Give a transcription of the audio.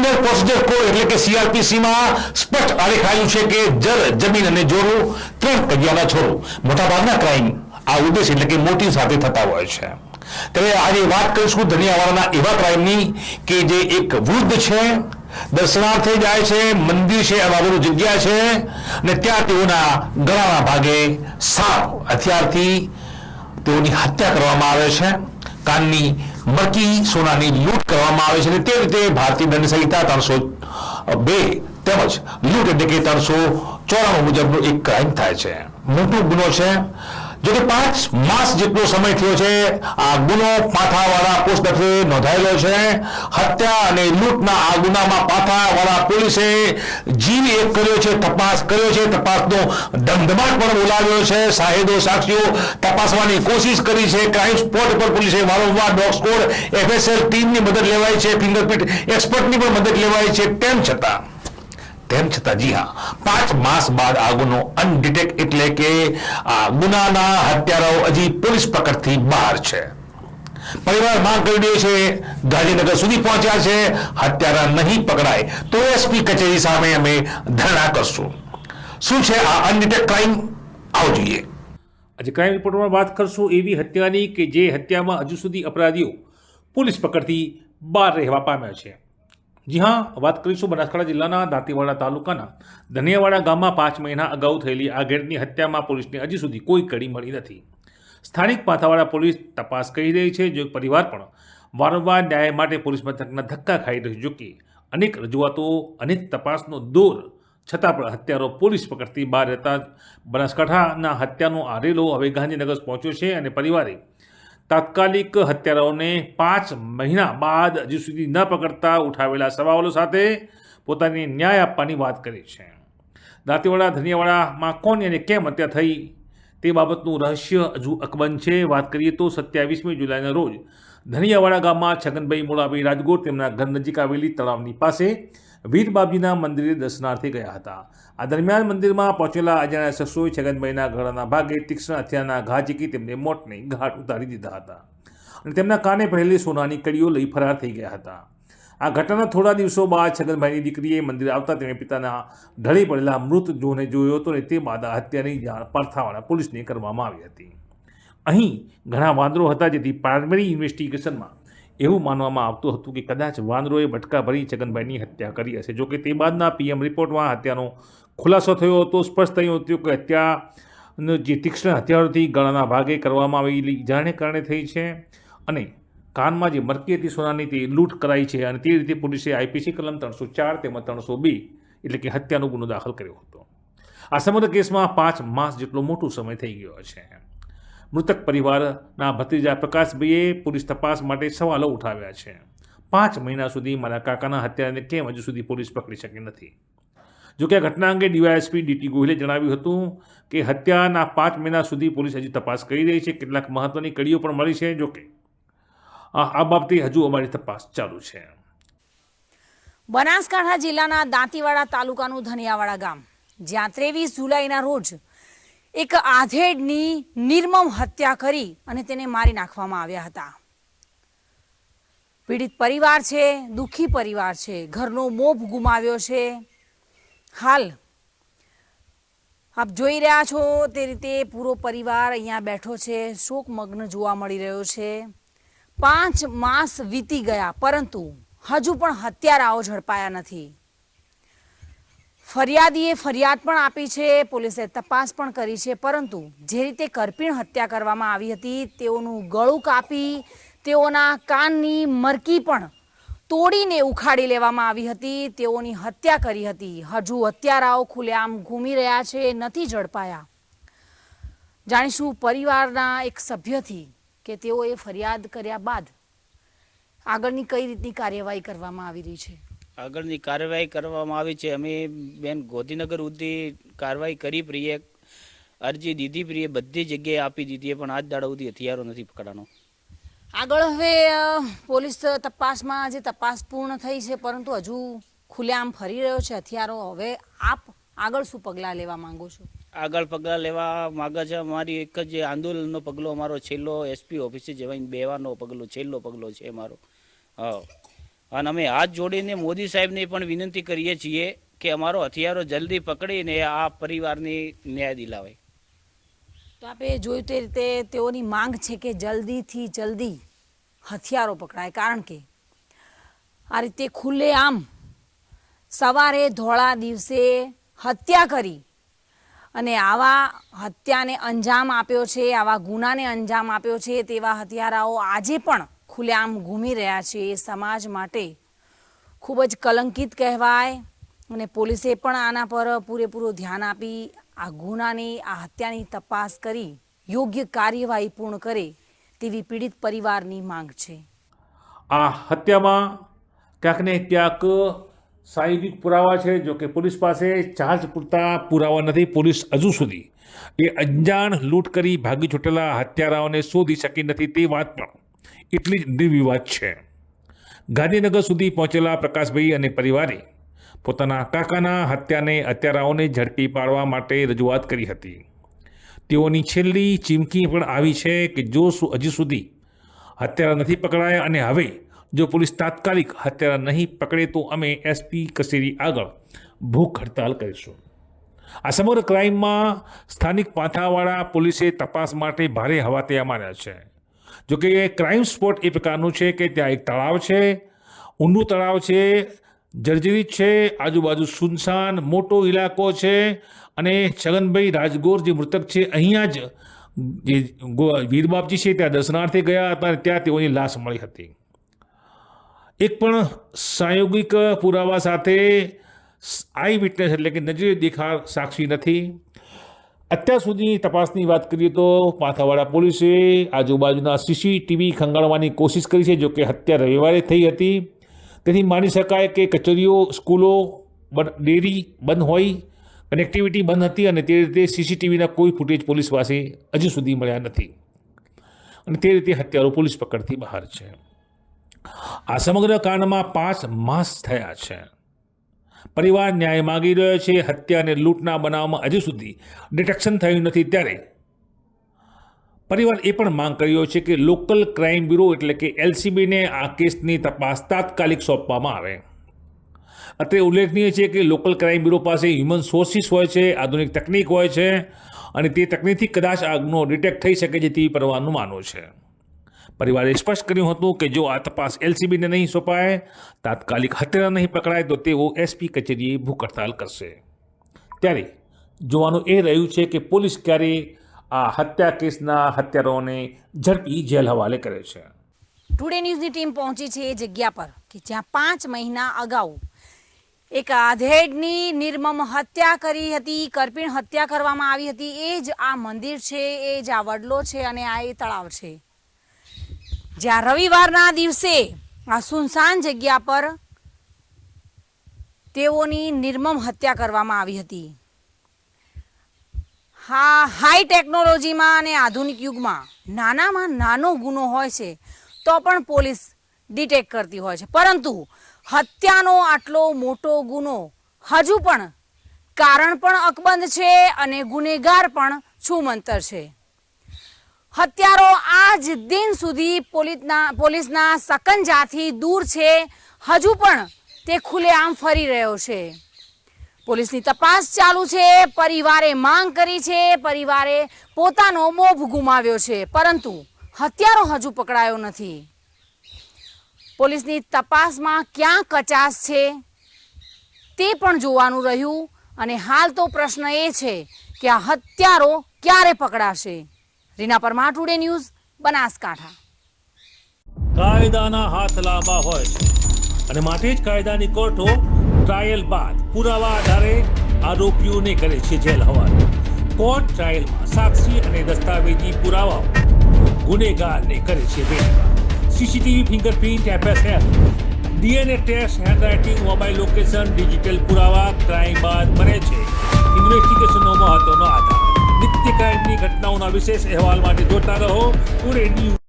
Criminal procedure code એટલે કે સીઆરપીસીમાં સ્પષ્ટ આલેખાયું છે કે જર જમીન અને જોરું ત્રણ કજિયાના છોરો મોટાભાગના ક્રાઇમ આ ઉદ્દેશ એટલે કે મોટી સાથે થતા હોય છે. ત્યારે આજે વાત કરીશું ધનિયાવાળાના એવા ક્રાઇમની કે જે એક વૃદ્ધ છે, દર્શનાર્થે જાય છે, મંદિર છે આ બાબતની જગ્યા છે, અને ત્યાં તેઓના ગળાના ભાગે સાપ હથિયારથી તેઓની હત્યા કરવામાં આવે છે. કાનની મરકી સોનાની લૂંટ કરવામાં આવે છે અને તે રીતે ભારતીય દંડ સંહિતા ત્રણસો બે તેમજ લૂંટ એટલે કે ત્રણસો ચોરાણું મુજબનો એક ક્રાઇમ થાય છે. મોટો ગુનો છે જો કે પાંચ માસ જેટલો સમય થયો છે, આ ગુનો પાથાવાળા પોસ્ટ ઓફિસે નોંધાયેલો છે. હત્યા અને લૂંટના આ ગુનામાં પાથાવાળા પોલીસે જીવ એક કર્યો છે, તપાસ કર્યો છે. તપાસનો ધમધમાટ પણ બોલાવ્યો છે. સાહેદો સાક્ષીઓ તપાસવાની કોશિશ કરી છે. ક્રાઇમ સ્પોટ પર પોલીસે વારંવાર ડોગ સ્કોડ, એફએસએલ ટીમની મદદ લેવાય છે. ફિંગરપ્રિન્ટ એક્સપર્ટની પણ મદદ લેવાય છે. તેમ છતાં તેમ છતાં જી હા, પાંચ માસ બાદ આ ગુનો અનડિટેક્ટ એટલે કે, આ ગુનાના હત્યારાઓ હજી પોલીસ પકડથી બહાર છે. પરિવાર માંગ કરી રહ્યો છે, ગાંધીનગર સુધી પહોંચ્યા છે, હત્યારા નહીં પકડાય, તો એસપી કચેરી સામે અમે ધરણા કરશું. શું છે આ અનડિટેક્ટ ક્રાઇમ આવો જોઈએ. આજે ક્રાઇમ રિપોર્ટમાં વાત કરશું એવી હત્યાની કે જે હત્યામાં હજુ સુધી અપરાધીઓ પોલીસ પકડથી બહાર રહેવા પામ્યા છે. જી હા, વાત કરીશું બનાસકાંઠા જિલ્લાના દાંતીવાડા તાલુકાના ધનિયાવાડા ગામમાં પાંચ મહિના અગાઉ થયેલી આ ગેટની હત્યામાં પોલીસને હજી સુધી કોઈ કડી મળી નથી. સ્થાનિક પાથાવાડા પોલીસ તપાસ કરી રહી છે, જો પરિવાર પણ વારંવાર ન્યાય માટે પોલીસ મથકના ધક્કા ખાઈ રહ્યું જો કે અનેક રજૂઆતો, અનેક તપાસનો દોર, છતાં પણ હત્યારો પોલીસ પકડતી બહાર રહેતા બનાસકાંઠાના હત્યાનો આરેલો હવે ગાંધીનગર પહોંચ્યો છે અને પરિવારે તાત્કાલિક હત્યારાઓને પાંચ મહિના બાદ હજુ સુધી ન પકડતા ઉઠાવેલા સવાલો સાથે પોતાની ન્યાય આપવાની વાત કરી છે. દાંતીવાડા, ધનિયાવાડામાં કોની અને કેમ હત્યા થઈ તે બાબતનું રહસ્ય હજુ અકબંધ છે. વાત કરીએ તો સત્યાવીસમી જુલાઈના રોજ ધનિયાવાડા ગામમાં છગનભાઈ મોડાભાઈ રાજગોર તેમના ઘર નજીક આવેલી તળાવની પાસે વીર બાપજીના મંદિરે દર્શનાર્થે ગયા હતા. આ દરમિયાન મંદિરમાં પહોંચેલા અજાણ્યા શખ્સોએ છગનભાઈના ગળાના ભાગે તીક્ષ્ણ હથિયારના ઘા ઝીકી તેમને મોતને ઘાટ ઉતારી દીધા હતા અને તેમના કાને પહેરેલી સોનાની કડીઓ લઈ ફરાર થઈ ગયા હતા. આ ઘટનાના થોડા દિવસો બાદ છગનભાઈની દીકરીએ મંદિર આવતા તેણે પિતાના ઢળી પડેલા મૃત જોને જોયો હતો અને તે બાદ આ હત્યાની જાણ પારથાવાળા પોલીસને કરવામાં આવી હતી. અહીં ઘણા વાંદરો હતા જેથી પ્રાઇમરી ઇન્વેસ્ટિગેશનમાં એવું માનવામાં આવતું હતું કે કદાચ વાંદરોએ બટકા ભરી છગનભાઈની હત્યા કરી હશે. જોકે તે બાદના પીએમ રિપોર્ટમાં હત્યાનો ખુલાસો થયો હતો, સ્પષ્ટ થયું હતું કે હત્યાનો જે તીક્ષ્ણ હથિયારોથી ગળાના ભાગે કરવામાં આવેલી ઈજાને કારણે થઈ છે અને કાનમાં જે મરકી હતી સોનાની તે લૂંટ કરાઈ છે અને તે રીતે પોલીસે આઈપીસી કલમ ત્રણસો ચાર તેમજ ત્રણસો બી એટલે કે હત્યાનો ગુનો દાખલ કર્યો હતો. આ સમગ્ર કેસમાં પાંચ માસ જેટલો મોટો સમય થઈ ગયો છે. મૃતક પરિવારના ભત્રીજા પ્રકાશભાઈએ પોલીસ તપાસ માટે સવાલો ઉઠાવ્યા છે. પાંચ મહિના સુધી મારા કાકાના હત્યાને કેમ હજુ સુધી પોલીસ પકડી શકી નથી? જોકે આ ઘટના અંગે ડીવાયએસપી ડીટી ગોહિલે જણાવ્યું હતું કે હત્યાના પાંચ મહિના સુધી પોલીસ હજી તપાસ કરી રહી છે. કેટલાક મહત્વની કડીઓ પણ મળી છે. જોકે આ બાબતે હજુ અમારી તપાસ ચાલુ છે. બનાસકાંઠા જિલ્લાના દાંતીવાડા તાલુકાનું ધનિયાવાડા ગામ જ્યાં ત્રેવીસ જુલાઈના રોજ એક આધેડની નિર્મમ હત્યા કરી અને તેને મારી નાખવામાં આવ્યા હતા. પીડિત પરિવાર છે, દુઃખી પરિવાર છે, ઘરનો મોભ ગુમાવ્યો છે. હાલ, આપ જોઈ રહ્યા છો તે રીતે પૂરો પરિવાર અહીંયા બેઠો છે, શોકમગ્ન જોવા મળી રહ્યો છે. પાંચ માસ વીતી ગયા, પરંતુ હજુ પણ હત્યારાઓ ઝડપાયા નથી. ફરિયાદીએ ફરિયાદ પણ આપી છે, પોલીસે તપાસ પણ કરી છે, પરંતુ જે રીતે કરપીણ હત્યા કરવામાં આવી હતી, તેઓનું ગળું કાપી, તેઓના કાનની મરકી પણ તોડીને ઉખાડી લેવામાં આવી હતી, તેઓની હત્યા કરી હતી. હજુ હત્યારાઓ ખુલ્લેઆમ ઘૂમી રહ્યા છે, નથી ઝડપાયા. જાણીશું પરિવારના એક સભ્યથી કે તેઓએ ફરિયાદ કર્યા બાદ આગળની કઈ રીતની કાર્યવાહી કરવામાં આવી રહી છે. આગળની કાર્યવાહી કરવામાં આવી છે. અમે બેન ગોધીનગર સુધી કાર્યવાહી કરી પ્રિયે અરજી દીધી પ્રિયે બધી જગ્યાએ આપી દીધી પણ આજ દાડા સુધી હથિયારો નથી પકડાનો. આગળ હવે પોલીસ તપાસમાં જે તપાસ પૂર્ણ થઈ છે પરંતુ હજુ ખુલ્લેઆમ ફરી રહ્યો છે હથિયારો. હવે આપ આગળ શું પગલાં લેવા માંગો છો? આગળ પગલાં લેવા માગે છે. અમારી એક જ આંદોલનનો પગલો અમારો છેલ્લો એસપી ઓફિસે જવાઈને બેવાનો પગલો છેલ્લો પગલો છે અમારો. હા. અને અમે હાથ જોડીને મોદી સાહેબને પણ વિનંતી કરીએ છીએ કે અમારો હથિયારો જલ્દી પકડીને આ પરિવારની ન્યાય દિલાવે. તો આપણે જોયું તે રીતે તેઓની માંગ છે કે જલ્દીથી જલ્દી હથિયારો પકડાય. કારણ કે આ રીતે ખુલ્લે આમ સવારે ધોળા દિવસે હત્યા કરી અને આવા હત્યાને અંજામ આપ્યો છે, આવા ગુનાને અંજામ આપ્યો છે, તેવા હત્યારાઓ આજે પણ ખુલ્લેઆમ ઘૂમી રહ્યા છે એ સમાજ માટે ખૂબ જ કલંકિત કહેવાય અને પોલીસે પણ આના પર પૂરેપૂરું ધ્યાન આપી આ ગુનાની, આ હત્યાની તપાસ કરી યોગ્ય કાર્યવાહી પૂર્ણ કરે તેવી પીડિત પરિવારની માંગ છે. આ હત્યામાં ક્યાંક ને ક્યાંક સાહિત્યિક પુરાવા છે, જો કે પોલીસ પાસે ચાર્જ પૂરતા પુરાવા નથી. પોલીસ હજુ સુધી એ અંજાણ લૂંટ કરી ભાગી છૂટેલા હત્યારાઓને શોધી શકી નથી તે વાત પણ એટલી જ નિર્વિવાદ છે. ગાંધીનગર સુધી પહોંચેલા પ્રકાશભાઈ અને પરિવારે પોતાના કાકાના હત્યાને હત્યારાઓને ઝડપી પાડવા માટે રજૂઆત કરી હતી. તેઓની છેલ્લી ચીમકી પણ આવી છે કે જો હજી સુધી હત્યારા નથી પકડાયા અને હવે જો પોલીસ તાત્કાલિક હત્યારા નહીં પકડે તો અમે એસપી કચેરી આગળ ભૂખ હડતાલ કરીશું. આ સમગ્ર ક્રાઇમમાં સ્થાનિક પાંથાવાળા પોલીસે તપાસ માટે ભારે હવાતે માર્યા છે. જો કે ક્રાઇમ સ્પોટ એ પ્રકારનું છે કે ત્યાં એક તળાવ છે, ઊંડું તળાવ છે, જર્જરિત છે, આજુબાજુ સુનસાન, મોટો ઇલાકો છે અને છગનભાઈ રાજગોર જે મૃતક છે, અહીંયા જ જે વીરબાપજી છે ત્યાં દર્શનાર્થે ગયા હતા ત્યાં તેઓની લાશ મળી હતી. એક પણ સાયોગિક પુરાવા સાથે આઈ વિટનેસ એટલે કે નજરે દેખાર સાક્ષી નથી. અત્યાર સુધી તપાસની વાત કરીએ તો પાથાવાડા પોલીસે આજુબાજુના સીસીટીવી ખંગાળવાની કોશિશ કરી છે જો કે હત્યા રવિવારે થઈ હતી. તેથી માની શકાય કે કચેરીઓ, સ્કૂલો ડેરી બંધ હોય, કનેક્ટિવિટી બંધ હતી અને તે રીતે સીસીટીવીના કોઈ ફૂટેજ પોલીસ પાસે હજુ સુધી મળ્યા નથી. અને તે રીતે હત્યારો પોલીસ પકડથી બહાર છે. આ સમગ્ર કાંડમાં પાંચ માસ થયા છે. પરિવાર ન્યાય માગી રહ્યો છે, હત્યા અને લૂંટના બનાવમાં હજુ સુધી ડિટેક્શન થયું નથી ત્યારે. પરિવાર એ પણ માંગ કર્યો છે કે લોકલ ક્રાઇમ બ્યુરો એટલે કે એલસીબીને આ કેસની તપાસ તાત્કાલિક સોંપવામાં આવે. અત્રે ઉલ્લેખનીય છે કે લોકલ ક્રાઇમ બ્યુરો પાસે હ્યુમન સોર્સિસ હોય છે, આધુનિક તકનીક હોય છે અને તે તકનીકથી કદાચ આ ગુનો ડિટેક્ટ થઈ શકે છે તેવી પરવાનું માનવું છે. પરિવારે સ્પષ્ટ કર્યું હતું કે જો આ તપાસ એલસીબીને નહીં સોંપાય, તાત્કાલિક હત્યા નહીં પકડાય, તો તેઓ એસપી કચેરીએ ભૂખ હડતાલ કરશે. ત્યારે જોવાનું એ રહ્યું છે કે પોલીસ ક્યારે આ હત્યા કેસના હત્યારાઓને ઝડપી જેલ હવાલે કરે છે. ટુડે ન્યૂઝની ટીમ પહોંચી છે એ જગ્યા પર કે જ્યાં પાંચ મહિના અગાઉ એક આધેડની નિર્મમ હત્યા કરી હતી, કરપીણ હત્યા કરવામાં આવી હતી. એ જ આ મંદિર છે, એ જ આ વડલો છે અને આ એ તળાવ છે. જ્યાં રવિવારના દિવસે આ સુનસાન જગ્યા પર તેઓની નિર્મમ હત્યા કરવામાં આવી હતી. હા, હાઈ ટેકનોલોજીમાં અને આધુનિક યુગમાં નાનામાં નાનો ગુનો હોય છે, તો પણ પોલીસ ડિટેક્ટ કરતી હોય છે. પરંતુ હત્યાનો આટલો મોટો ગુનો હજુ પણ કારણ પણ અકબંધ છે અને ગુનેગાર પણ છુમંતર છે. હત્યારો આજ દિન સુધી પોલીસના પોલીસના સકંજાથી દૂર છે. હજુ પણ તે ખુલ્લેઆમ ફરી રહ્યો છે. પોલીસની તપાસ ચાલુ છે. પરિવારે માંગ કરી છે. પરિવારે પોતાનો મોભ ગુમાવ્યો છે. પરંતુ હત્યારો હજુ પકડાયો નથી. પોલીસની તપાસમાં ક્યાં કચાશ છે? તે પણ જોવાનું રહ્યું અને હાલ તો પ્રશ્ન એ છે કે આ હત્યારો ક્યારે પકડાશે? Reena Parmar today news Banaskantha. કાયદાના હાથ લાંબા હોય છે. અને માટે જ કાયદાની કોર્ટો ટ્રાયલ બાદ પુરાવા આધારે આરોપીઓને કરે છે જેલ હવાલે. કોર્ટ ટ્રાયલમાં સાક્ષી અને દસ્તાવેજી પુરાવાઓ ગુનેગારને કરે છે બેદખલ CCTV fingerprint FSL DNA test, handwriting mobile location, digital પુરાવા, ક્રાઇમ બાદ બને છે. ઇન્વેસ્ટિગેશનનો મહત્વનો આધાર. નિત્ય ક્રાઇમની ઘટનાઓના વિશેષ અહેવાલ માટે જોતા રહો. Today news